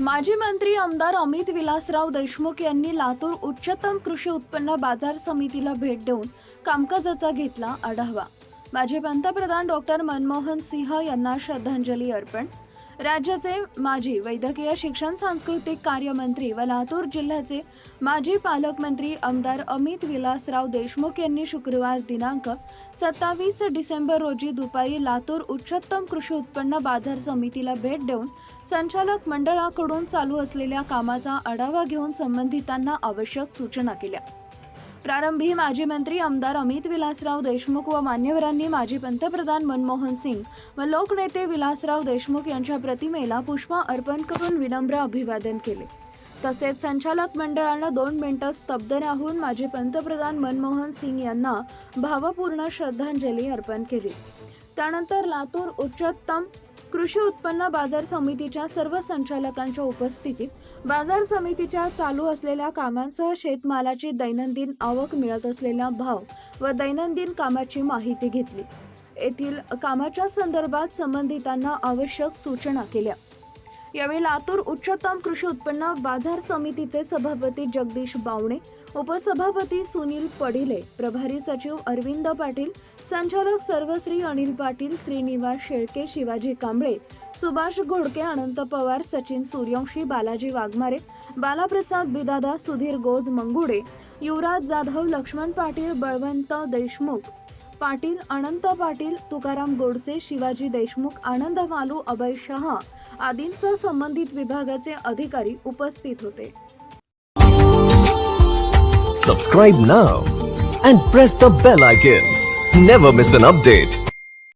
माजी मंत्री आमदार अमित विलासराव देशमुख यांनी लातूर उच्चतम कृषी उत्पन्न बाजार समितीला भेट देऊन कामकाजाचा घेतला आढावा. माजी पंतप्रधान डॉक्टर मनमोहन सिंह यांना श्रद्धांजली अर्पण राज्याचे माजी वैद्यकीय शिक्षण सांस्कृतिक कार्यमंत्री व लातूर जिल्ह्याचे माजी पालकमंत्री आमदार अमित विलासराव देशमुख यांनी शुक्रवार दिनांक सत्तावीस डिसेंबर रोजी दुपारी लातूर उच्चतम कृषी उत्पन्न बाजार समितीला भेट देऊन संचालक मंडळाकडून चालू असलेल्या कामाचा आढावा घेऊन संबंधितांना आवश्यक सूचना केल्या. प्रारंभी माजी मंत्री आमदार अमित विलासराव देशमुख व मान्यवरांनी माजी पंतप्रधान मनमोहन सिंग व लोकनेते विलासराव देशमुख यांच्या प्रतिमेला पुष्प अर्पण करून विनम्र अभिवादन केले. तसेच संचालक मंडळानं दोन मिनिटं स्तब्ध राहून माजी पंतप्रधान मनमोहन सिंग यांना भावपूर्ण श्रद्धांजली अर्पण केली. त्यानंतर लातूर उच्चतम कृषी उत्पन्न बाजार समितीच्या सर्व संचालकांच्या उपस्थितीत बाजार समितीच्या चालू असलेल्या कामांसह शेतमालाची दैनंदिन आवक मिळत असलेला भाव व दैनंदिन कामाची माहिती घेतली. येथील कामाच्या संदर्भात संबंधितांना आवश्यक सूचना केल्या. यावेळी लातूर उच्चतम कृषी उत्पन्न बाजार समितीचे सभापती जगदीश बावणे उपसभापती सुनील पडिले प्रभारी सचिव अरविंद पाटील संचालक सर्वश्री अनिल पाटील श्रीनिवास शेळके शिवाजी कांबळे सुभाष घोडके अनंत पवार सचिन सूर्यवंशी बालाजी वाघमारे बालाप्रसाद बिदादा सुधीर गोज मंगुडे युवराज जाधव लक्ष्मण पाटील बळवंत देशमुख पाटील अनंत पाटील तुकाराम गोडसे शिवाजी देशमुख आनंद मालू अभय शहा आदींसह संबंधित विभागाचे अधिकारी उपस्थित होते. Subscribe now and press the bell icon never miss an update